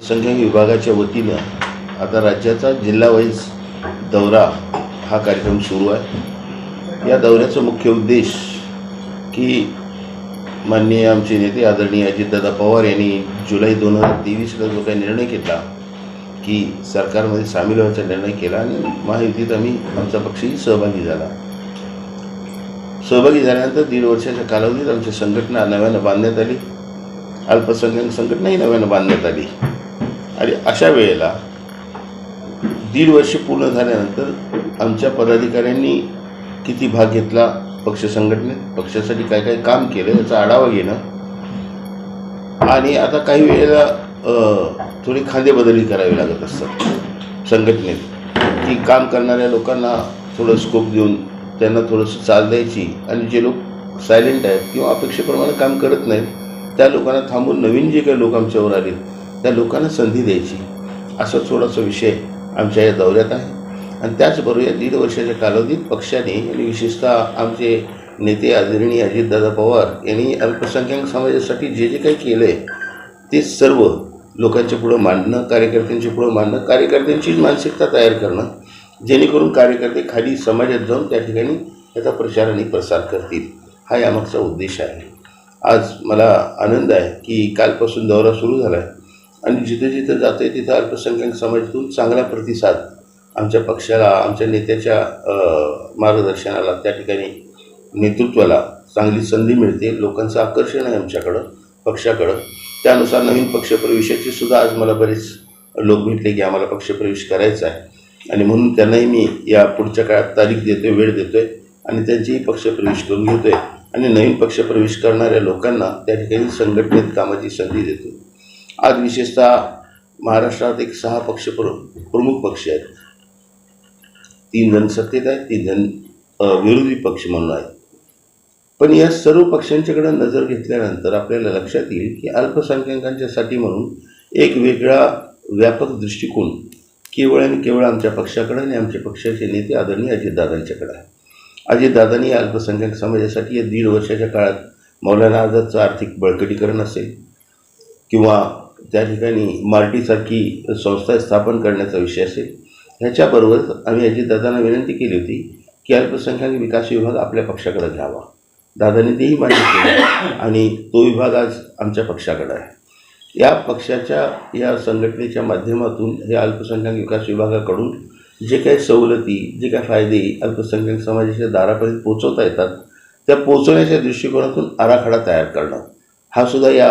संख्या विभागाच्या वतीनं आता राज्याचा जिल्हावाईज दौरा हा कार्यक्रम सुरू आहे. या दौऱ्याचा मुख्य उद्देश की माननीय आमचे नेते आदरणीय अजितदादा पवार यांनी जुलै दोन हजार तेवीसला जो काही निर्णय घेतला की सरकारमध्ये सामील व्हायचा निर्णय केला आणि महायुतीत आम्ही आमचा पक्षही सहभागी झाला. सहभागी झाल्यानंतर दीड वर्षाच्या कालावधीत आमची संघटना नव्यानं बांधण्यात आली. अल्पसंख्याक संघटनाही नव्यानं बांधण्यात आली. आणि अशा वेळेला दीड वर्ष पूर्ण झाल्यानंतर आमच्या पदाधिकाऱ्यांनी किती भाग घेतला पक्ष संघटनेत? पक्षासाठी काय काय काम केलं याचा आढावा घेणं. आणि आता काही वेळेला थोडी खांदेबदली करावी लागत असतात संघटनेत. की काम करणाऱ्या लोकांना थोडं स्कोप देऊन त्यांना थोडंसं चाल द्यायची आणि जे लोक सायलेंट आहेत किंवा अपेक्षेप्रमाणे काम करत नाहीत त्या लोकांना थांबून नवीन जे काही लोक आमच्यावर आले त्या लोकांना संधी द्यायची. असा थोडासा विषय आमच्या या दौऱ्यात आहे. आणि त्याचबरोबर या दीड वर्षाच्या कालावधीत पक्षाने आणि विशेषतः आमचे नेते आदरणीय अजितदादा पवार यांनी अल्पसंख्याक समाजासाठी जे जे काही केलं आहे ते सर्व लोकांच्या पुढं मांडणं कार्यकर्त्यांच्या पुढं मांडणं कार्यकर्त्यांचीच मानसिकता तयार करणं जेणेकरून कार्यकर्ते खाली समाजात जाऊन त्या ठिकाणी त्याचा प्रचार आणि प्रसार करतील हा यामागचा उद्देश आहे. आज मला आनंद आहे की कालपासून दौरा सुरू झाला आहे आणि जिथे जिथे जातो आहे तिथं अल्पसंख्याक समाजातून चांगला प्रतिसाद आमच्या पक्षाला आमच्या नेत्याच्या मार्गदर्शनाला त्या ठिकाणी नेतृत्वाला चांगली संधी मिळते. लोकांचं आकर्षण आहे आमच्याकडं पक्षाकडं. त्यानुसार नवीन पक्षप्रवेशाचे सुद्धा आज मला बरेच लोक भेटले की आम्हाला पक्षप्रवेश करायचा आहे. आणि म्हणून त्यांनाही मी या पुढच्या काळात तारीख देतोय वेळ देतोय आणि त्यांचीही पक्षप्रवेश करून घेतोय. आणि नवीन पक्षप्रवेश करणाऱ्या लोकांना त्या ठिकाणी संघटनेत कामाची संधी देतो आज विशेषतः महाराष्ट्रात एक सहा पक्ष प्र प्रमुख पक्ष आहेत. तीन जण सत्तेत आहेत तीन जण विरोधी पक्ष म्हणून आहेत. पण या सर्व पक्षांच्याकडे नजर घेतल्यानंतर आपल्याला लक्षात येईल की अल्पसंख्याकांच्यासाठी म्हणून एक वेगळा व्यापक दृष्टिकोन केवळ आणि केवळ आमच्या पक्षाकडे आणि आमच्या पक्षाचे नेते आदरणीय अजितदादांच्याकडे आहे. अजितदादांनी अल्पसंख्याक समाजासाठी या दीड वर्षाच्या काळात मौलाना आझादचं आर्थिक बळकटीकरण असेल किंवा त्या ठिकाणी मार्टीसारखी संस्था स्थापन करण्याचा विषय असेल. ह्याच्याबरोबरच आम्ही अजितदादांना विनंती केली होती की अल्पसंख्याक विकास विभाग आपल्या पक्षाकडे घ्यावा दादांनी तेही मान्य केलं आणि तो विभाग आज आमच्या पक्षाकडे आहे. या पक्षाच्या या संघटनेच्या माध्यमातून हे अल्पसंख्याक विकास विभागाकडून जे काही सवलती जे काही फायदे अल्पसंख्याक समाजाच्या दारापर्यंत पोचवता येतात त्या पोचवण्याच्या दृष्टिकोनातून आराखडा तयार करणं. हा सुद्धा या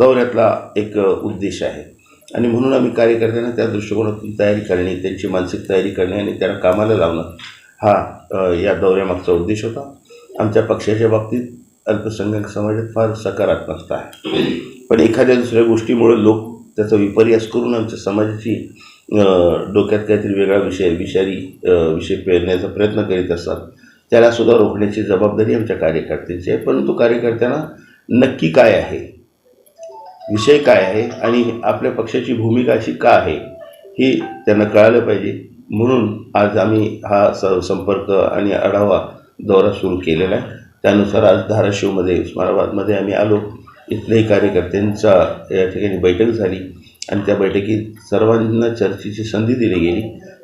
दौऱ्यातला एक उद्देश आहे. आणि म्हणून आम्ही कार्यकर्त्यांना त्या दृष्टिकोनातून तयारी करणे त्यांची मानसिक तयारी करणे आणि त्यांना कामाला लावणं हा या दौऱ्यामागचा उद्देश होता. आमच्या पक्षाच्या बाबतीत अल्पसंख्याक समाजात फार सकारात्मकता आहे. पण एखाद्या दुसऱ्या गोष्टीमुळे लोक त्याचा विपर्यास करून आमच्या समाजाची डोक्यात काहीतरी वेगळा विषय विषारी विषय पेरण्याचा प्रयत्न करीत असतात त्यालासुद्धा रोखण्याची जबाबदारी आमच्या कार्यकर्त्यांची आहे. परंतु कार्यकर्त्यांना नक्की काय आहे? विषय काय आहे आणि आपल्या पक्षाची भूमिका अशी का आहे हे त्यांना कळालं पाहिजे. म्हणून आज आम्ही हा स संपर्क आणि आढावा दौरा सुरू केलेला आहे. त्यानुसार आज धाराशिवमध्ये उस्मानाबादमध्ये आम्ही आलो. इथल्याही कार्यकर्त्यांचा या ठिकाणी बैठक झाली आणि त्या बैठकीत सर्वांना चर्चेची संधी दिली गेली.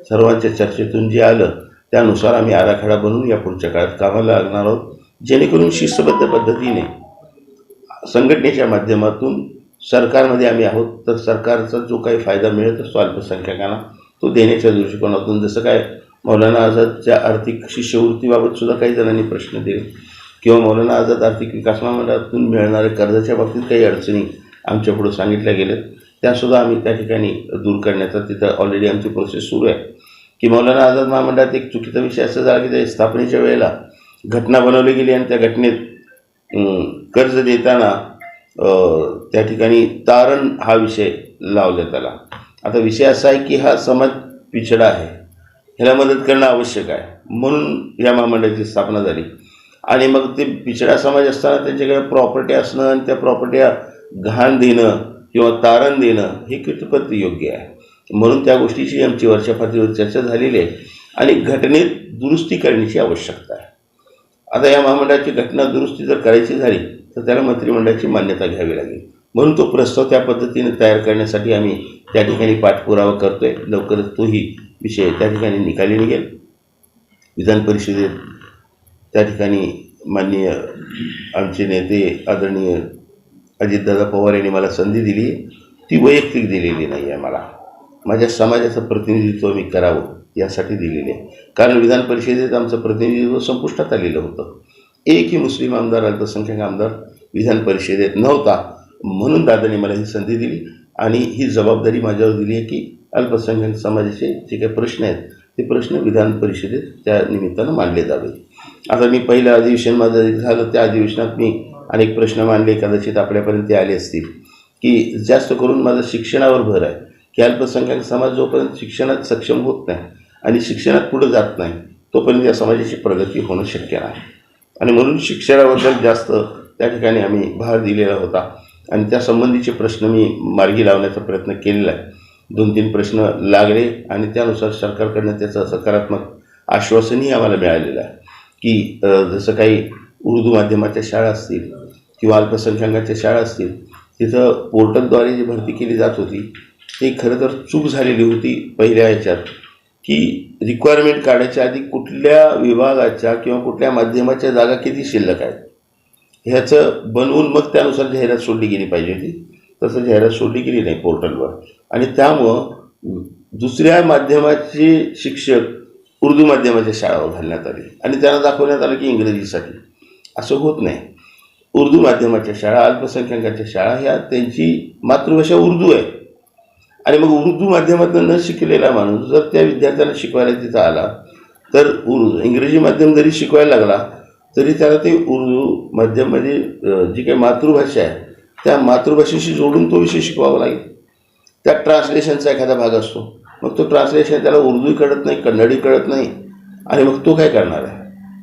सर्वांच्या चर्चेतून जे आलं त्यानुसार आम्ही आराखडा बनवून या पुढच्या काळात कामाला लागणार आहोत. जेणेकरून शिस्तबद्ध पद्धतीने संघटनेच्या माध्यमातून सरकारमध्ये आम्ही आहोत तर सरकारचा जो काही फायदा मिळत असतो अल्पसंख्याकांना तो देण्याच्या दृष्टिकोनातून जसं काय मौलाना आझादच्या आर्थिक शिष्यवृत्तीबाबत सुद्धा काही जणांनी प्रश्न दिले. किंवा मौलाना आझाद आर्थिक विकास महामंडळातून मिळणाऱ्या कर्जाच्या बाबतीत काही अडचणी आमच्यापुढं सांगितल्या गेल्यात त्यासुद्धा आम्ही त्या ठिकाणी दूर करण्याचा तिथं ऑलरेडी आमची प्रोसेस सुरू आहे. की मौलाना आझाद महामंडळात एक चुकीचा विषय असा झाला की त्या स्थापनेच्या वेळेला घटना बनवली गेली आणि त्या घटनेत कर्ज देताना त्या ठिकाणी तारण हा विषय लावण्यात आला आता विषय असा आहे की हा समाज पिछडा आहे. ह्याला मदत करणं आवश्यक आहे. म्हणून या महामंडळाची स्थापना झाली. आणि मग ते पिछडा समाज असताना त्यांच्याकडे प्रॉपर्टी असणं आणि त्या प्रॉपर्ट्या घाण देणं किंवा तारण देणं हे कितपत योग्य आहे? म्हणून त्या गोष्टीची आमची वरच्या पातळीवर चर्चा झालेली आहे. आणि घटनेत दुरुस्ती करण्याची आवश्यकता आहे. आता या महामंडळाची घटना दुरुस्ती जर करायची झाली तर त्याला मंत्रिमंडळाची मान्यता घ्यावी लागेल. म्हणून तो प्रस्ताव त्या पद्धतीने तयार करण्यासाठी आम्ही त्या ठिकाणी पाठपुरावा करतोय. लवकरच तोही विषय त्या ठिकाणी निकाली निघेल. विधान परिषदेत त्या ठिकाणी माननीय आमचे नेते आदरणीय अजितदादा पवार यांनी मला संधी दिली. ती वैयक्तिक दिलेली नाही आहे मला. माझ्या समाजाचं प्रतिनिधित्व मी करावं यासाठी दिलेली आहे. कारण विधान परिषदेत आमचं प्रतिनिधित्व संपुष्टात आलेलं होतं. एकही मुस्लिम आमदार अल्पसंख्याक आमदार विधान परिषदेत नव्हता. म्हणून दादांनी मला ही संधी दिली आणि ही जबाबदारी माझ्यावर दिली आहे की अल्पसंख्याक समाजाचे जे काही प्रश्न आहेत ते प्रश्न विधान परिषदेत त्या निमित्तानं मांडले जावे. आता मी पहिलं अधिवेशन माझं झालं त्या अधिवेशनात मी अनेक प्रश्न मांडले कदाचित आपल्यापर्यंत ते आले असतील. की जास्त करून माझं शिक्षणावर भर आहे की अल्पसंख्याक समाज जोपर्यंत शिक्षणात सक्षम होत नाही आणि शिक्षणात पुढं जात नाही तोपर्यंत या समाजाची प्रगती होणं शक्य नाही. आणि म्हणून शिक्षणाबद्दल जास्त त्या ठिकाणी आम्ही भार दिलेला होता. आणि त्यासंबंधीचे प्रश्न मी मार्गी लावण्याचा प्रयत्न केलेला आहे. दोन तीन प्रश्न लागले आणि त्यानुसार सरकारकडनं त्याचं सकारात्मक आश्वासनही आम्हाला मिळालेलं आहे. की जसं काही उर्दू माध्यमाच्या शाळा असतील किंवा अल्पसंख्याकांच्या शाळा असतील तिथं पोर्टलद्वारे जी भरती केली जात होती ती खरं तर चूक झालेली होती पहिल्या ह्याच्यात. की रिक्वायरमेंट काढायच्या आधी कुठल्या विभागाच्या किंवा कुठल्या माध्यमाच्या जागा किती शिल्लक आहेत? ह्याचं बनवून मग त्यानुसार जाहिरात सोडली गेली पाहिजे होती. तसं जाहिरात सोडली गेली नाही पोर्टलवर. आणि त्यामुळं दुसऱ्या माध्यमाचे शिक्षक उर्दू माध्यमाच्या शाळावर घालण्यात आले. आणि त्यांना दाखवण्यात आलं की इंग्रजीसाठी. असं होत नाही. उर्दू माध्यमाच्या शाळा अल्पसंख्याकांच्या शाळा ह्या त्यांची मातृभाषा उर्दू आहे. आणि मग उर्दू माध्यमातून न शिकलेला माणूस जर त्या विद्यार्थ्यांना शिकवायला तिथं आला तर उर्दू इंग्रजी माध्यम जरी शिकवायला लागला तरी त्याला ते उर्दू माध्यममध्ये जी काही मातृभाषा आहे त्या मातृभाषेशी जोडून तो विषय शिकवावा लागेल. त्यात ट्रान्सलेशनचा एखादा भाग असतो. मग तो ट्रान्सलेशन त्याला उर्दूही कळत नाही कन्नडी कळत नाही. आणि मग तो काय करणार आहे?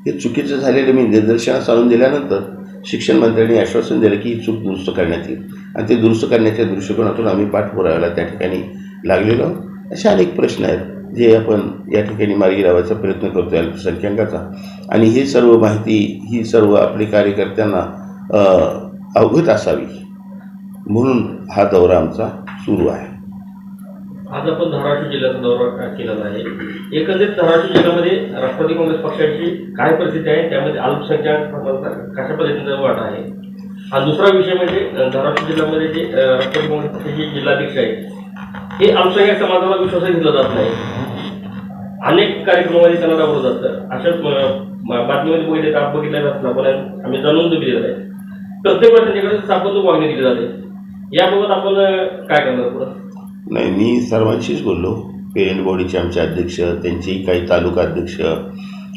हे चुकीचं झालेलं मी निदर्शनास आणून दिल्यानंतर शिक्षण मंत्र्यांनी आश्वासन दिलं की ही चूक दुरुस्त करण्यात येईल. आणि ते दुरुस्त करण्याच्या दृष्टिकोनातून आम्ही पाठपुराव्याला त्या ठिकाणी लागलेलो आहोत. असे अनेक प्रश्न आहेत. जे आपण या ठिकाणी मार्गी लावायचा प्रयत्न करतो अल्पसंख्याकाचा. आणि ही सर्व माहिती ही सर्व आपले कार्यकर्त्यांना अवगत असावी. म्हणून हा दौरा आमचा सुरू आहे. आज आपण धाराशिव जिल्ह्याचा दौरा केलेला आहे एकंदरीत धाराशिव जिल्ह्यामध्ये राष्ट्रवादी काँग्रेस पक्षाची काय परिस्थिती आहे? त्यामध्ये अल्पसंख्याक कशा पद्धतीचा वाट आहे? हा दुसरा विषय म्हणजे धाराशिव जिल्ह्यामध्ये जे राष्ट्रवादी काँग्रेस पक्षाचे जिल्हाध्यक्ष आहेत हे अल्पसंख्याक समाजाला विश्वास घेतला जात नाही. अनेक कार्यक्रमामध्ये त्यांना दाखवलं जातं. अशा म- बातमीमध्ये पहिले ताप बघितला जात आपण आम्ही जाणून दिलेलं आहे. प्रत्येक वेळेस त्यांच्याकडे सापत्य मागणी दिली जाते. याबाबत आपण काय करणार पुढं? नाही मी सर्वांशीच बोललो. पेरेंट बॉडीचे आमचे अध्यक्ष त्यांची काही तालुका अध्यक्ष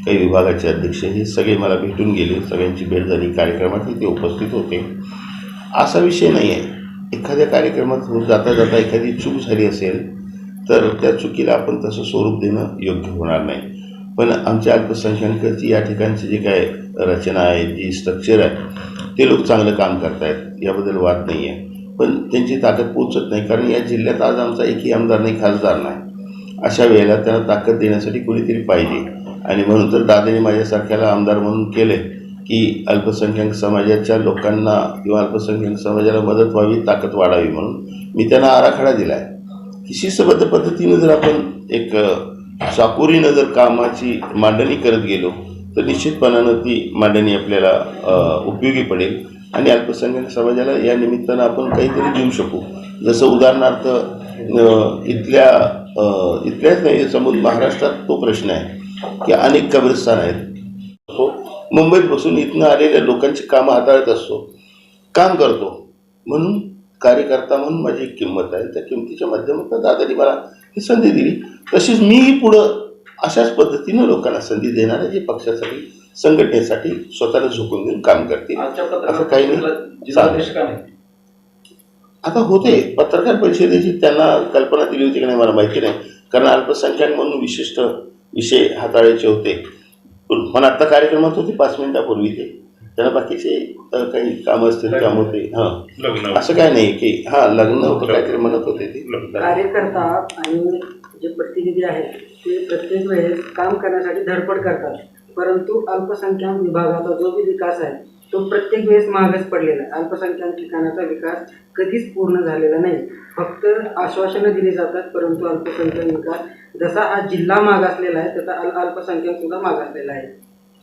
काही विभागाचे अध्यक्ष हे सगळे मला भेटून गेले. सगळ्यांची भेट झाली कार्यक्रमात ते उपस्थित होते. असा विषय नाही आहे एखाद्या कार्यक्रमात जाता जाता एखादी चूक झाली असेल तर त्या चुकीला आपण तसं स्वरूप देणं योग्य होणार नाही. पण आमच्या अल्पसंख्याकांची या ठिकाणची जी काय रचना आहे जी स्ट्रक्चर आहे ते लोक चांगलं काम करतायत याबद्दल वाद नाही आहे पण त्यांची ताकद पोचत नाही कारण या जिल्ह्यात आज आमचा एकही आमदार नाही खासदार नाही. अशा वेळेला त्यांना ताकद देण्यासाठी कोणीतरी पाहिजे. आणि म्हणून तर दादाने माझ्यासारख्याला आमदार म्हणून केले की अल्पसंख्याक समाजाच्या लोकांना किंवा अल्पसंख्याक समाजाला मदत व्हावी ताकद वाढावी म्हणून. मी त्यांना आराखडा दिला आहे की शिस्तबद्ध पद्धतीनं जर आपण एक अ, चाकोरीनं जर कामाची मांडणी करत गेलो तर निश्चितपणानं ती मांडणी आपल्याला उपयोगी पडेल. आणि अल्पसंख्याक समाजाला या निमित्तानं आपण काहीतरी देऊ शकू. जसं उदाहरणार्थ इथल्या इथल्याच नाही समोर महाराष्ट्रात तो प्रश्न आहे की अनेक कब्रिस्तान आहेत. तो मुंबईत बसून इथनं आलेल्या लोकांची कामं हाताळत असतो काम करतो. म्हणून कार्यकर्ता म्हणून माझी एक किंमत आहे. त्या किंमतीच्या माध्यमातून दादानी मला ही संधी दिली. तशीच मीही पुढं अशाच पद्धतीनं लोकांना संधी देणार आहे जे पक्षासाठी संघटनेसाठी स्वतःला झोकून देऊन काम करतील. असं काही नाही. आता होते. पत्रकार परिषदेची त्यांना कल्पना दिली होती की नाही मला माहिती नाही. कारण अल्पसंख्याक म्हणून विशिष्ट विषय हाताळायचे होते. पण आता कार्यक्रमात होते पाच मिनिटापूर्वी ते. त्यांना बाकीचे काही कामं असतील त्यामुळे ते हां असं काय नाही की हां लग्न होतं काहीतरी म्हणत होते ते. कार्यकर्ता आणि जे प्रतिनिधी आहेत ते प्रत्येक वेळेस काम करण्यासाठी धडपड करतात. परंतु अल्पसंख्याक विभागाचा जो बी विकास आहे तो प्रत्येक वेळेस मागच पडलेला आहे. अल्पसंख्याक ठिकाणाचा विकास कधीच पूर्ण झालेला नाही. फक्त आश्वासनं दिली जातात परंतु अल्पसंख्याक विकास जसा हा जिल्हा मागासलेला आहे तसा अल अल्पसंख्याक सुद्धा मागासलेला आहे.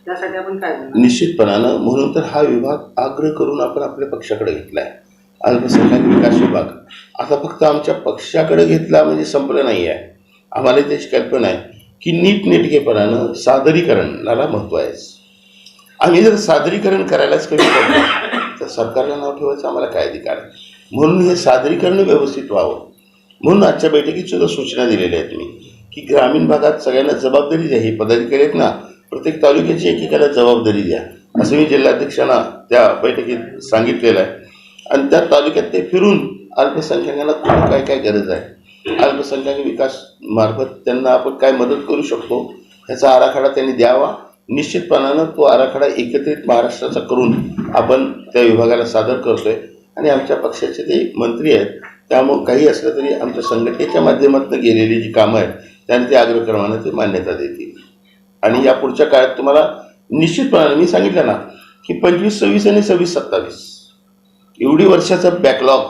त्यासाठी आपण काय निश्चितपणानं. म्हणून तर हा विभाग आग्रह करून आपण आपल्या पक्षाकडे घेतला आहे अल्पसंख्याक विकास विभाग. आता फक्त आमच्या पक्षाकडे घेतला म्हणजे संपलं नाही आहे आम्हाला त्याची कल्पना आहे की नीटनेटकेपणानं सादरीकरणाला महत्त्व आहे. आम्ही जर सादरीकरण करायलाच कमी पडलो तर सरकारला नाव ठेवायचं आम्हाला काय अधिकार आहे? म्हणून हे सादरीकरण व्यवस्थित व्हावं. म्हणून आजच्या बैठकीत सुद्धा सूचना दिलेल्या आहेत मी की ग्रामीण भागात सगळ्यांना जबाबदारी द्या. हे पदाधिकारी आहेत ना प्रत्येक तालुक्याची एकेकाला जबाबदारी द्या. असं मी जिल्हाध्यक्षांना त्या बैठकीत सांगितलेलं आहे. आणि त्या तालुक्यात ते फिरून अल्पसंख्याकांना कुठं काय काय गरज आहे? अल्पसंख्याक विकास मार्फत त्यांना आपण काय मदत करू शकतो? ह्याचा आराखडा त्यांनी द्यावा. निश्चितपणानं तो आराखडा एकत्रित महाराष्ट्राचा करून आपण त्या विभागाला सादर करतोय. आणि आमच्या पक्षाचे ते मंत्री आहेत. त्यामुळं काही असलं तरी आमच्या संघटनेच्या माध्यमातून गेलेली जी कामं आहेत त्यांनी ते आग्रक्रमानं ते मान्यता देतील. आणि या पुढच्या काळात तुम्हाला निश्चितपणाने मी सांगितलं ना की पंचवीस सव्वीस आणि सव्वीस सत्तावीस एवढी वर्षाचा बॅकलॉग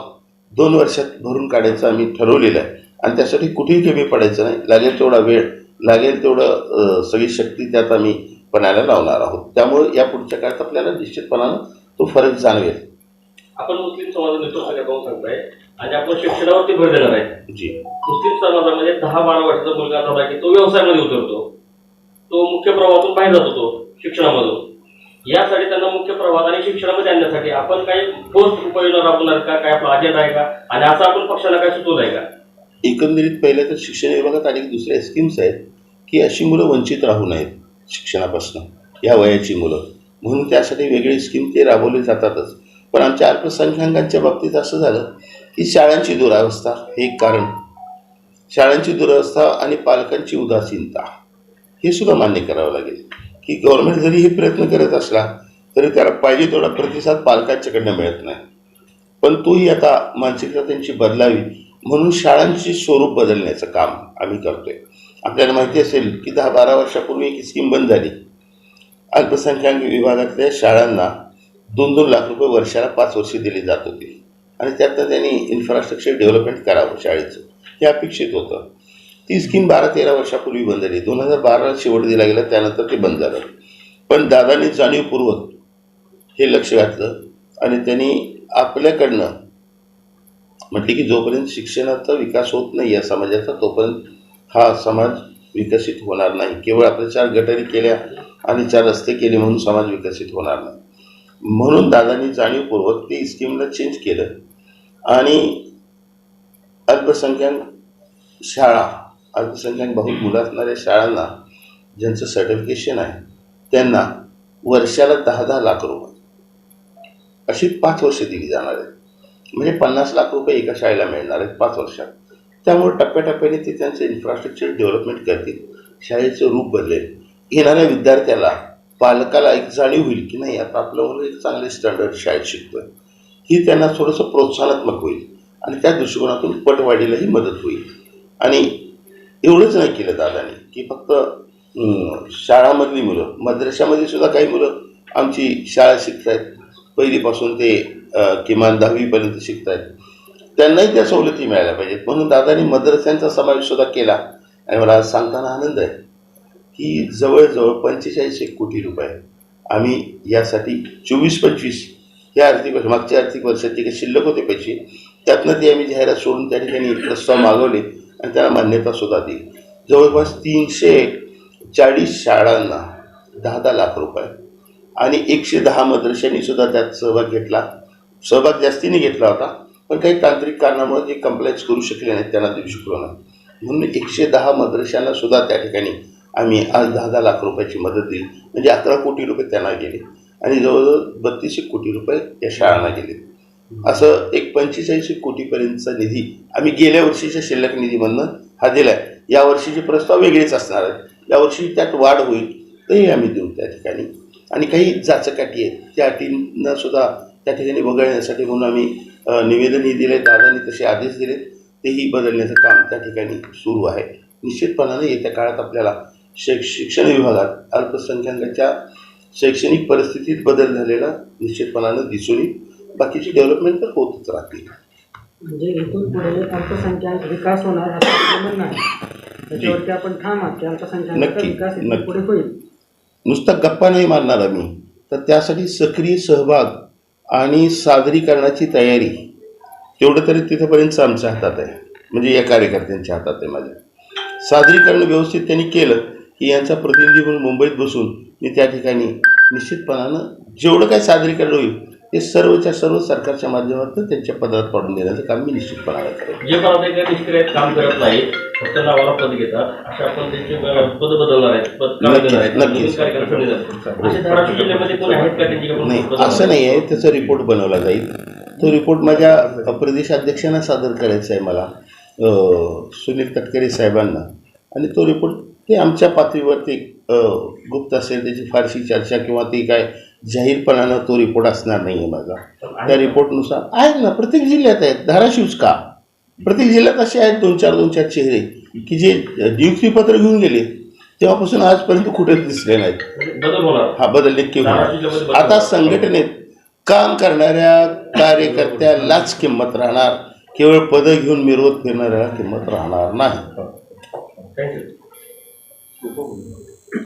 दोन वर्षात भरून काढायचं आम्ही ठरवलेलं आहे. आणि त्यासाठी कुठेही कमी पडायचं नाही. लागेल तेवढा वेळ लागेल तेवढं सगळी शक्ती त्यात आम्ही पणाला लावणार आहोत. त्यामुळे या पुढच्या काळात आपल्याला निश्चितपणानं तो फरक जाणवेल. आपण मुस्लिम समाज नेतृत्व पाहून सांगताय. आणि आपण शिक्षणावरती भर देणार आहे. जी. मुस्लिम समाजामध्ये दहा बारा वर्षाचा मुलगा झाला की तो व्यवसायामध्ये उतरतो. तो मुख्य प्रवाहातून बाहेर जातो होतो शिक्षणामधून. यासाठी त्यांना मुख्य प्रवाहात आणि शिक्षणामध्ये आणण्यासाठी आपण काही ठोस उपाययोजना राबवणार का काय आपला अजेंडा आहे का आणि असं आपण पक्षाला काय सुचवलं आहे का? एकंदरीत पहिलं तर शिक्षण विभागात अनेक दुसऱ्या स्कीम्स आहेत की अशी मुलं वंचित राहू नयेत शिक्षणापासून या वयाची मुलं. म्हणून त्यासाठी वेगळी स्कीम ते राबवले जातातच. पण आमच्या अल्पसंख्याकांच्या बाबतीत असं झालं की शाळांची दुरावस्था हे एक कारण. शाळांची दुरावस्था आणि पालकांची उदासीनता. हे सुद्धा मान्य करावं लागेल. की गव्हर्नमेंट जरी हे प्रयत्न करत असला तरी त्याला पाहिजे तेवढा प्रतिसाद पालकांच्याकडनं मिळत नाही. पण तोही आता मानसिकता त्यांची बदलावी म्हणून शाळांचे स्वरूप बदलण्याचं काम आम्ही करतोय. आपल्याला माहिती असेल की दहा बारा वर्षापूर्वी एक स्कीम बंद झाली. अल्पसंख्याक विभागातल्या शाळांना दोन दोन लाख रुपये वर्षाला पाच वर्षे दिली जात होती. आणि त्यातनं त्यांनी इन्फ्रास्ट्रक्चर डेव्हलपमेंट करावं शाळेचं. हे अपेक्षित होतं. ती स्कीम बारा तेरा वर्षापूर्वी बंद झाली. दोन हजार बाराला शेवट दिला गेला त्यानंतर ते बंद झालं. पण दादांनी जाणीवपूर्वक हे लक्ष घातलं आणि त्यांनी आपल्याकडनं म्हटले की जोपर्यंत शिक्षणाचा विकास होत नाही या समाजाचा तोपर्यंत हा समाज विकसित होणार नाही. केवळ आपल्या चार गटारी केल्या आणि चार रस्ते केले म्हणून समाज विकसित होणार नाही. म्हणून दादांनी जाणीवपूर्वक ते स्कीमला चेंज केलं. आणि अल्पसंख्याक शाळा अल्पसंख्याक बहु मुलं असणाऱ्या शाळांना ज्यांचं सर्टिफिकेशन आहे त्यांना वर्षाला दहा दहा लाख रुपये. अशी पाच वर्ष दिली जाणार आहेत. म्हणजे पन्नास लाख रुपये एका शाळेला मिळणार आहेत पाच वर्षात. त्यामुळे टप्प्याटप्प्याने ते त्यांचं इन्फ्रास्ट्रक्चर डेव्हलपमेंट करतील शाळेचं रूप बदलेल. येणाऱ्या विद्यार्थ्याला पालकाला एक जाणीव होईल की नाही आता आपलं मुलं एक चांगले स्टँडर्ड शाळेत शिकतोय. ही त्यांना थोडंसं प्रोत्साहनात्मक होईल आणि त्या दृष्टिकोनातून पटवाढीलाही मदत होईल. आणि एवढंच नाही केलं दादाने की फक्त शाळामधली मुलं मद्रशामध्ये सुद्धा काही मुलं आमची शाळा शिकत आहेत पहिलीपासून ते किमान दहावीपर्यंत शिकत आहेत त्यांनाही त्या सवलती मिळाल्या पाहिजेत. म्हणून दादानी मद्रस्यांचा समावेश सुद्धा केला. आणि मला सांगताना आनंद आहे की जवळजवळ पंचेचाळीस एक कोटी रुपये आम्ही यासाठी चोवीस पंचवीस या आर्थिक वर्ष मागच्या आर्थिक वर्षाचे काही शिल्लक होते पैसे त्यातनं ते आम्ही जाहिरात सोडून त्या ठिकाणी प्रस्ताव मागवले. आणि त्याला मान्यता सुद्धा दिली. जवळपास तीनशे चाळीस शाळांना दहा दहा लाख रुपये आणि एकशे दहा मदरशांनी सुद्धा त्यात सहभाग घेतला. सहभाग जास्तीने घेतला होता पण काही तांत्रिक कारणामुळे ते कंप्लायन्स करू शकले नाहीत त्यांना देऊ शकलो नाही. म्हणून एकशे दहा मदरशांना सुद्धा त्या ठिकाणी आम्ही आज दहा दहा लाख रुपयाची मदत दिली. म्हणजे अकरा कोटी रुपये त्यांना गेले आणि जवळजवळ बत्तीसशे कोटी रुपये या शाळांना गेले. असं एक पंचेचाळीसशे कोटीपर्यंतचा निधी आम्ही गेल्या वर्षीच्या शिल्लक निधीमधनं हा दिलाय. या वर्षीचे प्रस्ताव वेगळेच असणार आहेत. यावर्षी त्यात वाढ होईल तेही आम्ही देऊ त्या ठिकाणी. आणि काही जाचकाठी आहेत त्या अटींना सुद्धा त्या ठिकाणी वगळण्यासाठी म्हणून आम्ही निवेदनही दिले दादांनी तसे आदेश दिले तेही बदलण्याचं काम त्या ठिकाणी सुरू आहे. निश्चितपणाने येत्या काळात आपल्याला शिक शिक्षण विभागात अल्पसंख्याकांच्या शैक्षणिक परिस्थितीत बदल झालेला निश्चितपणानं दिसून येईल. बाकीची डेव्हलपमेंट तर होतच राहतील म्हणजे इथून पुढे अल्पसंख्याक विकास होणार असं आपलं म्हणणं आहे त्याच्यावरती आपण ठाम आहात की अल्पसंख्याकांचा नक्की, विकास इथून नक्की. पुढे होईल. नुसता गप्पा नाही मारणार आम्ही. तर त्यासाठी सक्रिय सहभाग आणि सादरीकरणाची तयारी तेवढं तरी तिथंपर्यंत आमच्या हातात आहे. म्हणजे या कार्यकर्त्यांच्या हातात आहे माझ्या. सादरीकरण व्यवस्थित त्यांनी केलं की यांचा प्रतिनिधी म्हणून मुंबईत बसून मी त्या ठिकाणी निश्चितपणानं जेवढं काय सादरीकरण होईल ते सर्वच्या सर्व सरकारच्या माध्यमातून त्यांच्या पदात पाडून देण्याचं काम मी निश्चितपणानं करेन. जे काही निष्क्रिय काम करत नाही. फक्त नावाला पद घेतात. अशा आपण त्यांचे पद बदलणार आहेत. पद नक्कीच, नाही असं नाही आहे. त्याचा रिपोर्ट बनवला जाईल. तो रिपोर्ट माझ्या प्रदेशाध्यक्षांना सादर करायचा आहे मला. सुनील तटकरे साहेबांना. आणि तो रिपोर्ट ते आमच्या पातळीवरती गुप्त असेल त्याची फारशी चर्चा किंवा ती काय जाहीरपणानं तो रिपोर्ट असणार नाही आहे माझा त्या रिपोर्टनुसार आहेत ना प्रत्येक जिल्ह्यात आहेत. धाराशिवच का? प्रत्येक जिल्ह्यात असे आहेत दोन चार दोन चार चेहरे की जे नियुक्तीपत्र घेऊन गेले तेव्हापासून आजपर्यंत कुठेच दिसले नाहीत. होणार. हा बदल नक्की आता. संघटनेत काम करणाऱ्या कार्यकर्त्यालाच किंमत राहणार. केवळ पदं घेऊन मिरवत फिरणाऱ्याला किंमत राहणार नाही. थँक्यू